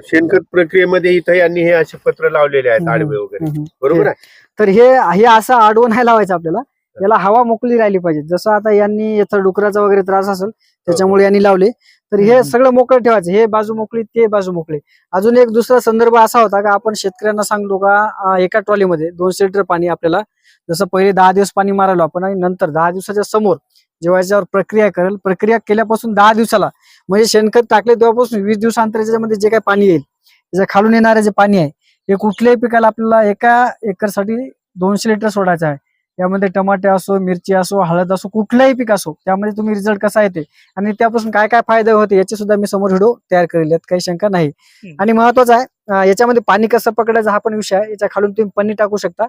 शेणखत प्रक्रियेमध्ये इथं यांनी हे असे पत्र लावलेले आहेत. आडवे वगैरे. बरोबर आहे तर हे हे असं आडवं नाही लावायचं आपल्याला याला हवा मोकळी राहिली पाहिजे. जसं आता यांनी याचा डुकराचा वगैरे त्रास असेल त्याच्यामुळे यांनी लावले. तर हे. सगळं मोकळं ठेवायचं. हे बाजू मोकळी ते बाजू मोकळी. अजून एक दुसरा संदर्भ असा होता का आपण शेतकऱ्यांना सांगतो का एका ट्रॉलीमध्ये दोनशे लिटर पाणी आपल्याला जसं पहिले दहा दिवस पाणी मारायला आपण आणि नंतर दहा दिवसाच्या समोर जेव्हा याच्यावर प्रक्रिया करेल प्रक्रिया केल्यापासून दहा दिवसाला म्हणजे शेणखत टाकले तेव्हापासून वीस दिवसांतर याच्यामध्ये जे काही पाणी येईल त्याच्या खालून येणारे जे पाणी आहे हे कुठल्याही पिकाला आपल्याला एका एकरसाठी दोनशे लिटर सोडायचं आहे. यामध्ये टमाटे असो मिरची असो हळद असो कुठलाही पीक असो त्यामध्ये तुम्ही रिझल्ट कसा येते आणि त्यापासून काय काय फायदे होते याचे सुद्धा मी समोर व्हिडिओ तयार करेल यात काही शंका नाही. आणि महत्वाचं आहे याच्यामध्ये पाणी कसं पकडायचं हा पण विषय आहे. याच्या खालून तुम्ही पन्नी टाकू शकता.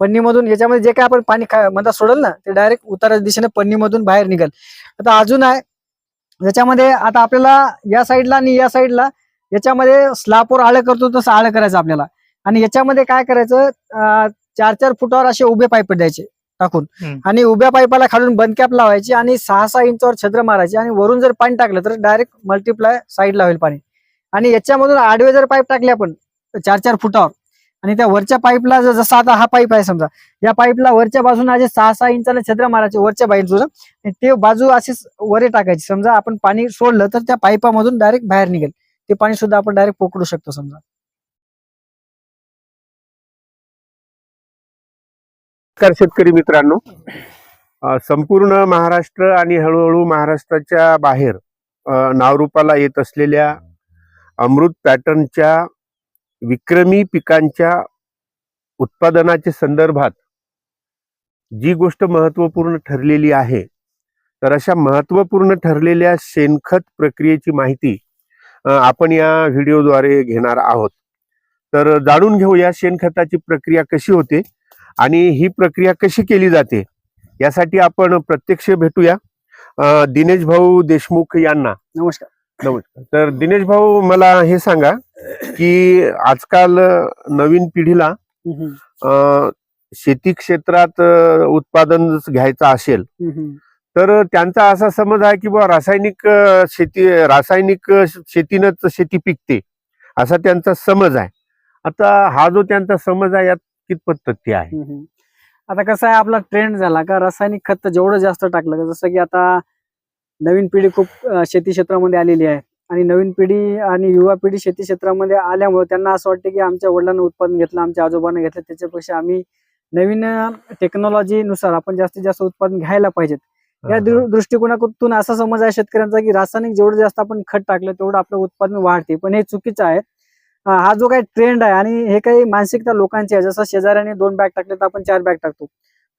पन्नीमधून याच्यामध्ये जे काय आपण पाणी म्हणता सोडल ना ते डायरेक्ट उताराच्या दिशेने पन्नीमधून बाहेर निघेल. आता अजून आहे याच्यामध्ये आता आपल्याला या साईडला आणि या साईडला याच्यामध्ये स्लापवर आळं करतो तसं आळं करायचं आपल्याला. आणि याच्यामध्ये काय करायचं चार चार फुटावर असे उभे पाईप द्यायचे टाकून. आणि उभ्या पाईपाला खालून बंद कॅप लावायची आणि सहा सहा इंचावर छद्र मारायचे आणि वरून जर पाणी टाकलं तर डायरेक्ट मल्टिप्लाय साईडला होईल पाणी. आणि याच्यामधून आडवे जर पाईप टाकले आपण चार चार फुटावर आणि त्या वरच्या पाईपला जसा आता हा पाईप आहे समजा या पाईपला वरच्या बाजूने असे सहा सहा इंचाला छद्र मारायचे वरच्या बाजूला आणि ते बाजू अशीच वरे टाकायची. समजा आपण पाणी सोडलं तर त्या पाईपामधून डायरेक्ट बाहेर निघेल. ते पाणी सुद्धा आपण डायरेक्ट पकडू शकतो समजा. नमस्कार शेतकरी मित्रांनो. संपूर्ण महाराष्ट्र आणि हळूहळू महाराष्ट्राच्या बाहेर नावरूपाला येत असलेल्या अमृत पॅटर्नच्या विक्रमी पिकांच्या उत्पादनाच्या संदर्भात जी गोष्ट महत्त्वपूर्ण ठरलेली आहे तर अशा महत्त्वपूर्ण ठरलेल्या शेणखत प्रक्रियेची माहिती आपण या व्हिडिओद्वारे घेणार आहोत. तर जाणून घेऊया शेणखताची प्रक्रिया कशी होते आणि ही प्रक्रिया कशी केली जाते? यासाठी आपण प्रत्यक्ष भेटूया. दिनेश भाऊ देशमुख यांना. नमस्कार. नमस्कार. तर दिनेश भाऊ मला हे सांगा की आजकाल नवीन पिढीला शेती क्षेत्रात उत्पादन घ्यायचं असेल तर त्यांचा असा समज आहे की बुवा रासायनिक शेती रासायनिक शेतीनंच शेती पिकते असा त्यांचा समज आहे. आता हा जो त्यांचा समज आहे यात कितपत तथ्य आहे. हम्म. आता कसं आहे आपला ट्रेंड झाला का रासायनिक खत जेवढं जास्त टाकलं का जसं की आता नवीन पिढी खूप अं, शेती क्षेत्रामध्ये आलेली आहे. आणि नवीन पिढी आणि युवा पिढी शेती क्षेत्रामध्ये आल्यामुळे त्यांना असं वाटतं की आमच्या वडिलांना उत्पादन घेतलं आमच्या आजोबांना घेतलं त्याच्यापेक्षा आम्ही नवीन टेक्नॉलॉजीनुसार आपण जास्तीत जास्त उत्पादन घ्यायला पाहिजेत. या दृ- दृष्टिकोनातून असा समज आहे शेतकऱ्यांचा की रासायनिक जेवढं जास्त आपण खत टाकलं तेवढं आपलं उत्पादन वाढते. पण हे चुकीचं आहे. हा जो काही ट्रेंड आहे आणि हे काही मानसिकता लोकांची आहे जसं शेजाऱ्याने दोन बॅग टाकले तर आपण चार बॅग टाकतो.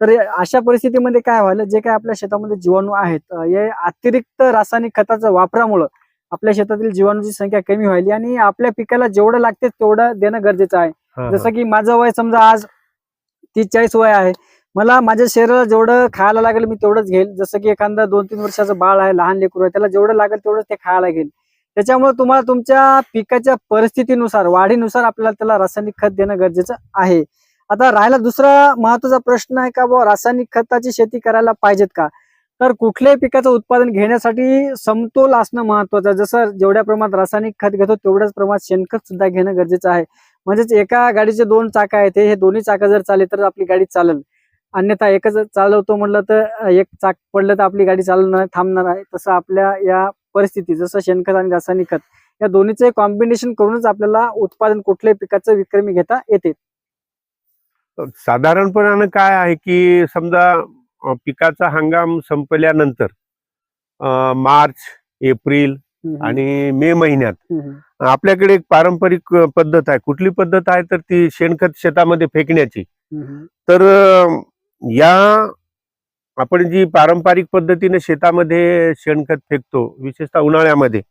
तर अशा परिस्थितीमध्ये काय व्हायला जे काय आपल्या शेतामध्ये जीवाणू आहेत हे अतिरिक्त रासायनिक खताच्या वापरामुळं आपल्या शेतातील जीवाणूची संख्या कमी व्हायली आणि आपल्या पिकाला जेवढं लागते तेवढं देणं गरजेचं आहे. जसं की माझं वय समजा आज तीस चाळीस वय आहे मला माझ्या शरीराला जेवढं खायला लागेल मी तेवढंच घेईल. जसं की एखादा दोन तीन वर्षाचं बाळ आहे लहान लेकरू आहे त्याला जेवढं लागेल तेवढंच ते खायला घेईल. त्याच्यामुळे तुम्हाला तुमच्या पिकाच्या परिस्थितीनुसार वाढीनुसार आपल्याला त्याला रासायनिक खत देणं गरजेचं आहे. आता राहिला दुसरा महत्त्वाचा प्रश्न आहे का बुवा रासायनिक खताची शेती करायला पाहिजेत का? तर कुठल्याही पिकाचं उत्पादन घेण्यासाठी समतोल असणं महत्वाचं आहे. जसं जेवढ्या प्रमाणात रासायनिक खत घेतो तेवढ्याच प्रमाणात शेणखत सुद्धा घेणं गरजेचं आहे. म्हणजेच एका गाडीचे दोन चाका आहेत हे दोन्ही चाकं जर चालले तर आपली गाडी चालेल. अन्यथा एकच चालवतो म्हटलं तर एक चाक पडलं तर आपली गाडी चालणार थांबणार आहे. तसं आपल्या या परिस्थिती जसं शेणखत आणि रासायनिक खत या दोन्हीचे कॉम्बिनेशन करूनच आपल्याला उत्पादन कुठल्याही पिकाचं विक्रमी घेता येते साधारणपणानं काय आहे की समजा पिकाचा हंगाम संपल्यानंतर मार्च एप्रिल आणि मे महिन्यात. आपल्याकडे एक पारंपरिक पद्धत आहे कुठली पद्धत आहे तर ती शेणखत शेतामध्ये फेकण्याची. तर या आपण जी पारंपरिक पद्धतीने शेतामध्ये शेणखत फेकतो विशेषतः उन्हाळ्यामध्ये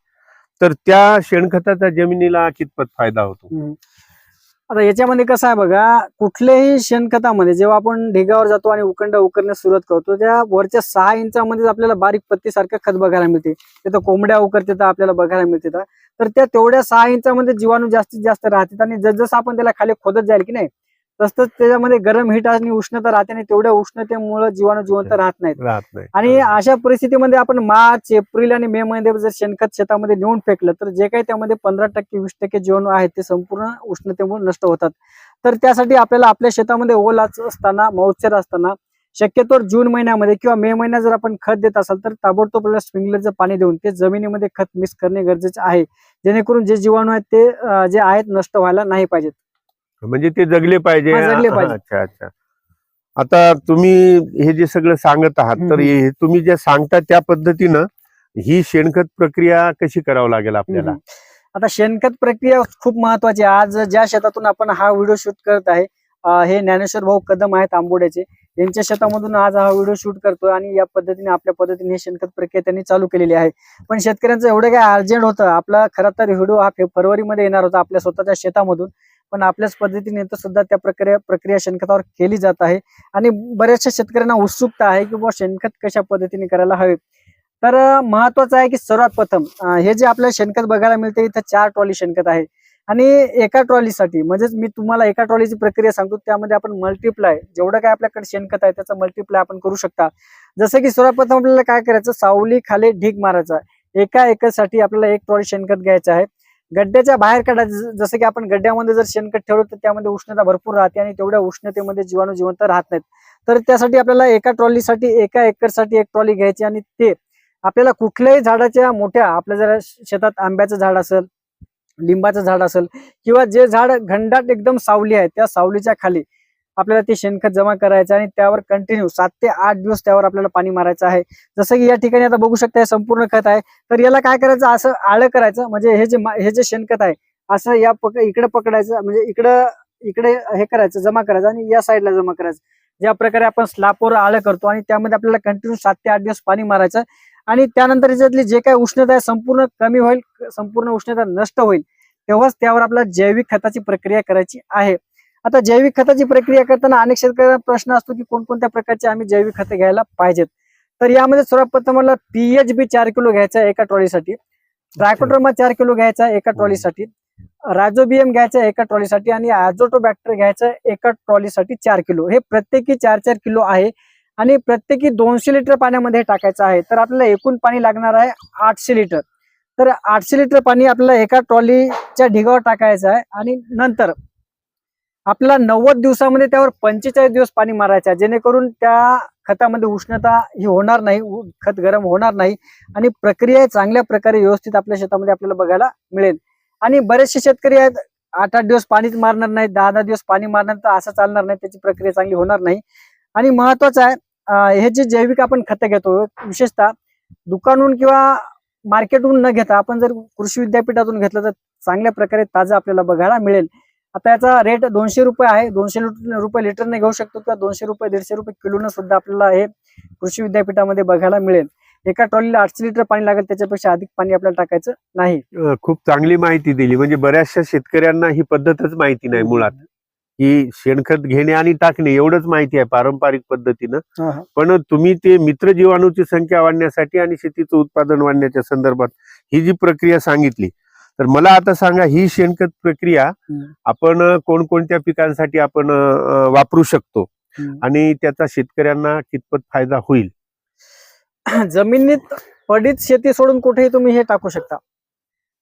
तर त्या शेणखताचा जमिनीला कितपत फायदा होतो? आता याच्यामध्ये कसं आहे बघा कुठल्याही शेणखतामध्ये जेव्हा आपण ढिगावर जातो आणि उकंड उकरण्यास सुरुवात करतो त्या वरच्या सहा इंचामध्येच आपल्याला बारीक पत्तीसारखं खत बघायला मिळते. तिथं कोंबड्या उकरते तर आपल्याला बघायला मिळते. तर त्या तेवढ्या सहा इंचामध्ये जीवाणू जास्तीत जास्त राहतात आणि जसजसं आपण त्याला खाली खोदत जाईल की नाही तसंच त्याच्यामध्ये गरम हिट आणि उष्णता राहते आणि तेवढ्या उष्णतेमुळे जीवाणू जिवंत राहत नाहीत. आणि अशा परिस्थितीमध्ये आपण मार्च एप्रिल आणि मे मध्ये जर शेणखत शेतामध्ये नेऊन फेकलं तर जे काही त्यामध्ये पंधरा टक्के वीस टक्के जीवाणू आहेत ते संपूर्ण उष्णतेमुळे नष्ट होतात. तर त्यासाठी आपल्याला आपल्या शेतामध्ये ओलाच असताना मौचर असताना शक्यतो जून महिन्यामध्ये किंवा मे महिन्यात जर आपण खत देत असाल तर ताबडतोब आपल्याला स्प्रिंकलरचं पाणी देऊन ते जमिनीमध्ये खत मिक्स करणे गरजेचे आहे. जेणेकरून जे जीवाणू आहेत ते जे आहेत नष्ट व्हायला नाही पाहिजेत. म्हणजे ते जगले पाहिजे. हा, जगले पाहिजे. अच्छा अच्छा. आता तुम्ही हे जे सगळं सांगत आहात तर हम्म. हे तुम्ही जे सांगता त्या पद्धतीनं ही शेणखत प्रक्रिया कशी करावं लागेल आपल्याला? हम्म. आता शेणखत प्रक्रिया खूप महत्वाची आहे. आज ज्या शेतातून आपण हा व्हिडिओ शूट करत आहे अं, हे ज्ञानेश्वर भाऊ कदम आहेत आंबोड्याचे. यांच्या शेतामधून आज हा व्हिडिओ शूट करतोय आणि या पद्धतीने आपल्या पद्धतीने हे शेणखत प्रक्रिया त्यांनी चालू केलेली आहे. पण शेतकऱ्यांचं एवढं काय अर्जंट होतं. आपला खरं तर व्हिडिओ हा फेब्रुवारी मध्ये येणार होता आपल्या स्वतःच्या शेतामधून. पण आपल्याच पद्धतीने तर सुद्धा त्या प्रक्रिया प्रक्रिया शेणखतावर केली जात आहे. आणि बऱ्याचशा शेतकऱ्यांना उत्सुकता आहे की बुवा शेणखत कशा पद्धतीने करायला हवे. तर महत्वाचं आहे की सर्वात प्रथम हे जे आपल्याला शेणखत बघायला मिळते इथं चार ट्रॉली शेणखत आहे. आणि एका ट्रॉलीसाठी म्हणजेच मी तुम्हाला एका ट्रॉलीची प्रक्रिया सांगतो त्यामध्ये आपण मल्टिप्लाय जेवढं काय आपल्याकडे शेणखत आहे त्याचा मल्टिप्लाय आपण करू शकता. जसं की सर्वप्रथम आपल्याला काय करायचं सावली खाली ढीग मारायचा. एका एकरसाठी आपल्याला एक ट्रॉली शेणखत घ्यायचं आहे. गड्ड्याच्या बाहेर काढायचं जसं की आपण गड्ड्यामध्ये जर शेणखत ठेवलं तर त्यामध्ये उष्णता भरपूर राहते आणि तेवढ्या उष्णतेमध्ये जीवाणू जिवंत राहत नाहीत. तर त्यासाठी आपल्याला एका ट्रॉलीसाठी एका एकरसाठी एक ट्रॉली घ्यायची आणि ते आपल्याला कुठल्याही झाडाच्या मोठ्या आपल्या जर शेतात आंब्याचं झाड असेल लिंबाचं झाड असेल किंवा जे झाड घंडाट एकदम सावली आहे त्या सावलीच्या खाली आपल्याला ते शेणखत जमा करायचं आणि त्यावर कंटिन्यू सात ते आठ दिवस त्यावर आपल्याला पाणी मारायचं आहे. जसं की या ठिकाणी आता बघू शकता हे संपूर्ण खत आहे. तर याला काय करायचं? असं आळं करायचं. म्हणजे हे जे हे जे शेणखत आहे असं या पक इकडे पकडायचं. म्हणजे इकडं इकडे हे करायचं जमा करायचं आणि या साईडला जमा करायचं. ज्या प्रकारे आपण स्लापवर आळं करतो आणि त्यामध्ये आपल्याला कंटिन्यू सात ते आठ दिवस पाणी मारायचं. आणि त्यानंतर याच्यातली जे काही उष्णता आहे संपूर्ण कमी होईल संपूर्ण उष्णता नष्ट होईल तेव्हाच त्यावर आपल्याला जैविक खताची प्रक्रिया करायची आहे. आता जैविक खताची प्रक्रिया करताना अनेक शेतकऱ्यांना प्रश्न असतो की कोणकोणत्या प्रकारचे आम्ही जैविक खतं घ्यायला पाहिजेत? तर यामध्ये सर्वप्रथम मला पीएच बी चार किलो घ्यायचा आहे एका ट्रॉलीसाठी. ड्रायकोड्रोमा चार किलो घ्यायचा आहे एका ट्रॉलीसाठी. राजोबियम घ्यायचा आहे एका ट्रॉलीसाठी आणि बॅक्टर घ्यायचा आहे एका ट्रॉलीसाठी चार किलो. हे प्रत्येकी चार चार किलो आहे आणि प्रत्येकी दोनशे लिटर पाण्यामध्ये टाकायचं आहे. तर आपल्याला एकूण पाणी लागणार आहे आठशे लिटर. तर आठशे लिटर पाणी आपल्याला एका ट्रॉलीच्या ढिगावर टाकायचं आहे आणि नंतर आपल्याला नव्वद दिवसामध्ये त्यावर पंचेचाळीस दिवस पाणी मारायचं जेणेकरून त्या खतामध्ये उष्णता ही होणार नाही खत गरम होणार नाही आणि प्रक्रिया चांगल्या प्रकारे व्यवस्थित आपल्या शेतामध्ये आपल्याला बघायला मिळेल. आणि बरेचसे शेतकरी आहेत आठ आठ दिवस पाणीच मारणार नाही दहा दहा दिवस पाणी मारणार तर असं चालणार नाही त्याची प्रक्रिया चांगली होणार नाही. आणि महत्वाचं आहे हे जे जैविक आपण खतं घेतो विशेषतः दुकानहून किंवा मार्केटहून न घेता आपण जर कृषी विद्यापीठातून घेतलं तर चांगल्या प्रकारे ताजं आपल्याला बघायला मिळेल. आता याचा रेट दोनशे रुपये आहे. दोनशे रुपये लिटरने घेऊ शकतो किंवा दोनशे रुपये दीडशे रुपये किलोनं सुद्धा आपल्याला हे कृषी विद्यापीठामध्ये बघायला मिळेल. एका ट्रॉलीला आठशे लिटर पाणी लागेल त्याच्यापेक्षा अधिक पाणी आपल्याला टाकायचं नाही. खूप चांगली माहिती दिली. म्हणजे बऱ्याचशा शेतकऱ्यांना ही पद्धतच माहिती नाही मुळात. की शेणखत घेणे आणि टाकणे एवढंच माहिती आहे पारंपरिक पद्धतीनं. पण तुम्ही ते मित्र जीवाणूची संख्या वाढण्यासाठी आणि शेतीचं उत्पादन वाढण्याच्या संदर्भात ही जी प्रक्रिया सांगितली तर मला आता सांगा ही शेणखत प्रक्रिया. आपण कोणकोणत्या पिकांसाठी आपण वापरू शकतो. आणि त्याचा शेतकऱ्यांना कितपत फायदा होईल जमिनीत पडीत शेती सोडून कुठेही तुम्ही हे टाकू शकता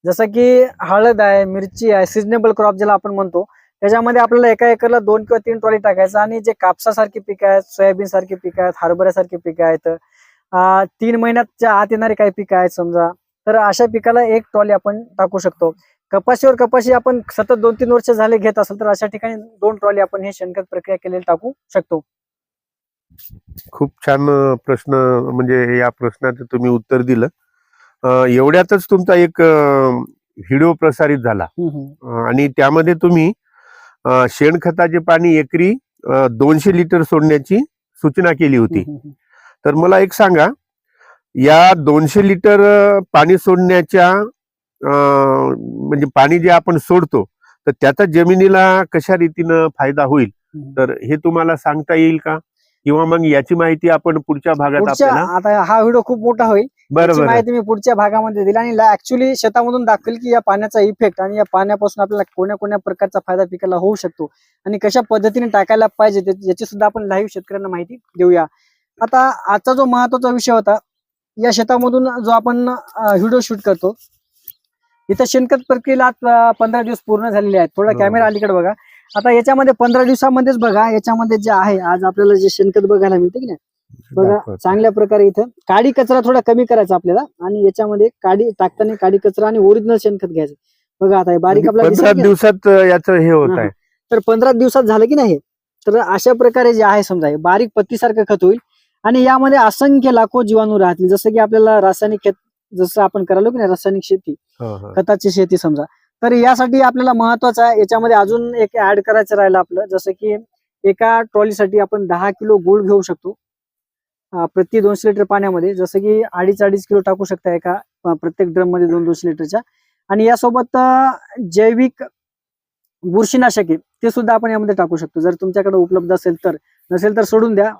जसं की हळद आहे मिरची आहे सिजनेबल क्रॉप ज्याला आपण म्हणतो त्याच्यामध्ये आपल्याला एका एकरला दोन किंवा तीन ट्रॉली टाकायचं आणि जे कापसासारखी पिकं आहेत सोयाबीन सारखी पिकं आहेत हरभऱ्यासारखी पिकं आहेत तीन महिन्याच्या आत येणारी काही पिकं आहेत समजा तर अशा पिकाला एक ट्रॉली आपण टाकू शकतो. कपाशीवर कपाशी आपण सतत दोन तीन वर्ष झाले घेत असेल तर अशा ठिकाणी दोन ट्रॉली आपण हे शेणखत प्रक्रिया केलेली टाकू शकतो. खूप छान प्रश्न म्हणजे या प्रश्नाचं तुम्ही उत्तर दिलं. एवढ्यातच तुमचा एक व्हिडिओ प्रसारित झाला. आणि त्यामध्ये तुम्ही शेणखताचे पाणी एकरी दोनशे लिटर सोडण्याची सूचना केली होती. तर मला एक सांगा या दोनशे लिटर पाणी सोडण्याच्या म्हणजे पाणी जे आपण सोडतो तर त्याचा जमिनीला कशा रीतीनं फायदा होईल? तर हे तुम्हाला सांगता येईल का? किंवा मग याची माहिती आपण पुढच्या भागात आपल्याला आता हा व्हिडिओ खूप मोठा होईल. बरोबर माहिती मी पुढच्या भागामध्ये दिली आणि ऍक्च्युली शेतामधून दाखवेल की या पाण्याचा इफेक्ट आणि या पाण्यापासून आपल्याला कोण्या कोण्या प्रकारचा फायदा पिकाला होऊ शकतो आणि कशा पद्धतीने टाकायला पाहिजे याची सुद्धा आपण लाईव्ह शेतकऱ्यांना माहिती देऊया. आता आजचा जो महत्त्वाचा विषय होता या शेतामधून जो आपण व्हिडिओ शूट करतो इथं शेणखत प्रक्रियेला पंधरा दिवस पूर्ण झालेले आहेत थोडा. कॅमेरा अलीकडे बघा आता याच्यामध्ये पंधरा दिवसामध्येच बघा याच्यामध्ये जे आहे आज आपल्याला जे शेणखत बघायला मिळते की नाही बघा. चांगल्या प्रकारे इथं काडी कचरा थोडा कमी करायचा आपल्याला आणि याच्यामध्ये काडी टाकताना काडी कचरा आणि ओरिजिनल शेणखत घ्यायचं बघा आता हे बारीक म्हणजे आपल्याला? दिवसात याचं हे होत आहे तर पंधरा दिवसात झालं की नाही? तर अशा प्रकारे जे आहे समजा बारीक पत्तीसारखं खत होईल आणि यामध्ये असंख्य लाखो जीवाणू राहतील. जसं की आपल्याला रासायनिक खत जसं आपण करालो की नाही रासायनिक शेती. खताची शेती समजा. तर यासाठी आपल्याला महत्वाचं आहे याच्यामध्ये अजून एक ऍड करायचं राहिलं आपलं. जसं की एका ट्रॉलीसाठी आपण दहा किलो गुळ घेऊ शकतो. प्रति दोनशे लिटर पाण्यामध्ये. जसं की अडीच अडीच किलो टाकू शकता एका प्रत्येक ड्रममध्ये दोन दोनशे लिटरच्या. आणि यासोबत जैविक बुरशीनाशके ते सुद्धा आपण यामध्ये टाकू शकतो. जर तुमच्याकडे उपलब्ध असेल तर. नसेल तर सोडून द्या.